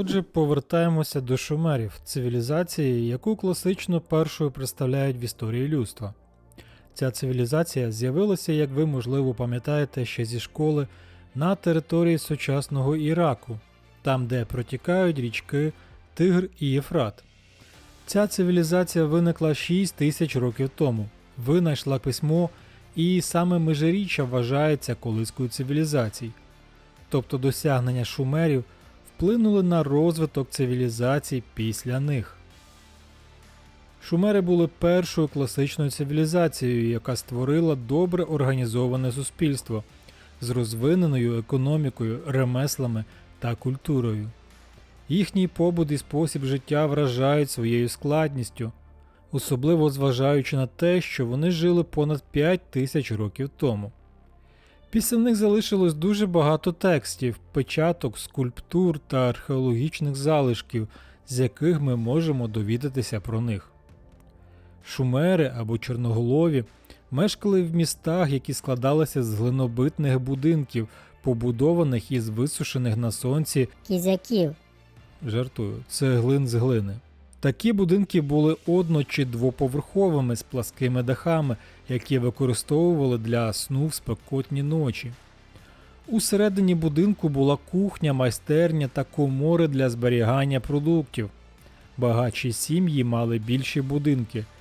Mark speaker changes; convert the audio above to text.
Speaker 1: Отже, повертаємося до шумерів, цивілізації, яку класично першою представляють в історії людства. Ця цивілізація з'явилася, як ви можливо пам'ятаєте ще зі школи, на території сучасного Іраку, там де протікають річки Тигр і Єфрат. Ця цивілізація виникла 6 тисяч років тому, винайшла письмо, і саме межиріччя вважається колискою цивілізацій. Тобто досягнення шумерів вплинули на розвиток цивілізацій після них. Шумери були першою класичною цивілізацією, яка створила добре організоване суспільство з розвиненою економікою, ремеслами та культурою. Їхній побут і спосіб життя вражають своєю складністю, особливо зважаючи на те, що вони жили понад 5 тисяч років тому. Після них залишилось дуже багато текстів, печаток, скульптур та археологічних залишків, з яких ми можемо довідатися про них. Шумери або чорноголові мешкали в містах, які складалися з глинобитних будинків, побудованих із висушених на сонці
Speaker 2: кізяків,
Speaker 1: жартую, цеглин з глини. Такі будинки були одно чи двоповерховими з пласкими дахами, які використовували для сну в спекотні ночі. Усередині будинку була кухня, майстерня та комори для зберігання продуктів. Багатші сім'ї мали більші будинки,